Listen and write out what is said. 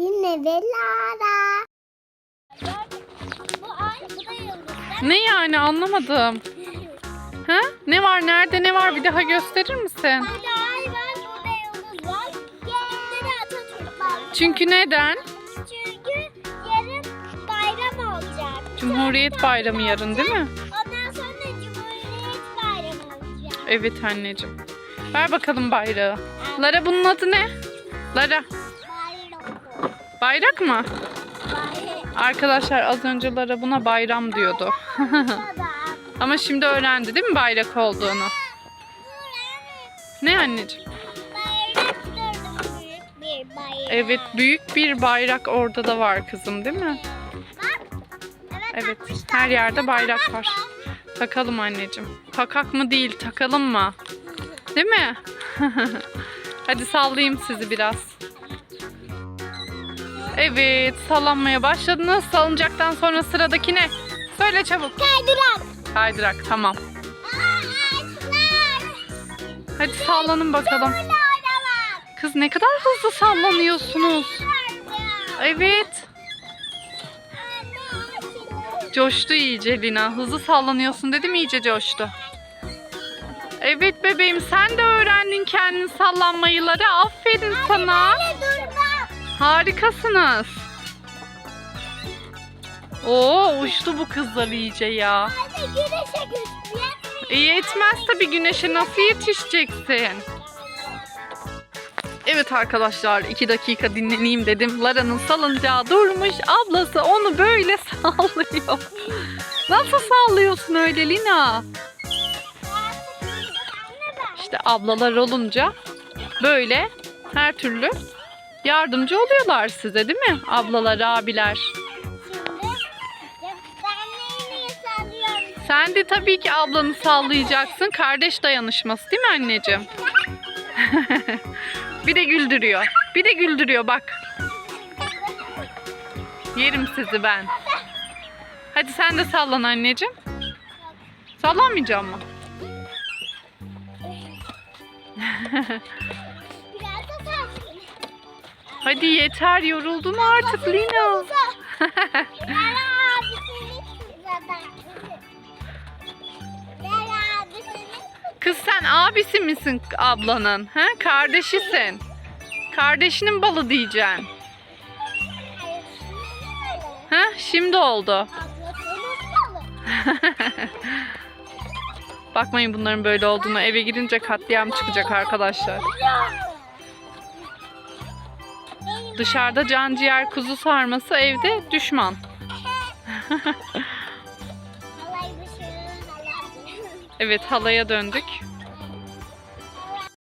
Yine ve Lara. Ne yani anlamadım. Ha? Ne var nerede ne var bir daha gösterir misin? Çünkü neden? Çünkü yarın bayram olacak. Cumhuriyet Bayramı yarın değil mi? Evet anneciğim. Ver bakalım bayrağı. Lara bunun adı ne? Lara. Bayrak mı? Arkadaşlar az önce Lara buna bayram diyordu. Ama şimdi öğrendi değil mi bayrak olduğunu? Ne anneciğim? Evet büyük bir bayrak orada da var kızım değil mi? Evet her yerde bayrak var. Takalım anneciğim. Takak mı değil takalım mı? Değil mi? Hadi sallayayım sizi biraz. Evet sallanmaya başladınız. Salıncaktan sonra sıradaki ne? Söyle çabuk. Kaydırak. Kaydırak tamam. Hadi sallanın bakalım. Kız ne kadar hızlı sallanıyorsunuz. Evet. Coştu iyice Lina. Hızlı sallanıyorsun dedim iyice coştu. Evet bebeğim sen de öğrendin kendin sallanmayıları. Aferin sana. Harikasınız. Oo uçtu bu kızlar iyice ya. Hadi güneşe güç yetmiyor. E yetmez tabii güneşe nasıl yetişeceksin? Evet arkadaşlar iki dakika dinleneyim dedim. Lara'nın salıncağı durmuş. Ablası onu böyle sallıyor. Nasıl sallıyorsun öyle Lina? İşte ablalar olunca böyle her türlü yardımcı oluyorlar size değil mi? Ablalar, abiler. Sen de tabii ki ablanı sallayacaksın. Kardeş dayanışması değil mi anneciğim? bir de güldürüyor. Bir de güldürüyor bak. Yerim sizi ben. Hadi sen de sallan anneciğim. Sallanmayacağım mı? Hadi yeter yoruldun artık Lina. Kız sen abisi misin ablanın? Ha? Kardeşisin. Kardeşinin balı diyeceksin. Ha? Şimdi oldu. Bakmayın bunların böyle olduğunu. Eve girince katliam çıkacak arkadaşlar. Dışarıda can ciğer kuzu sarması evde düşman. Evet halaya döndük.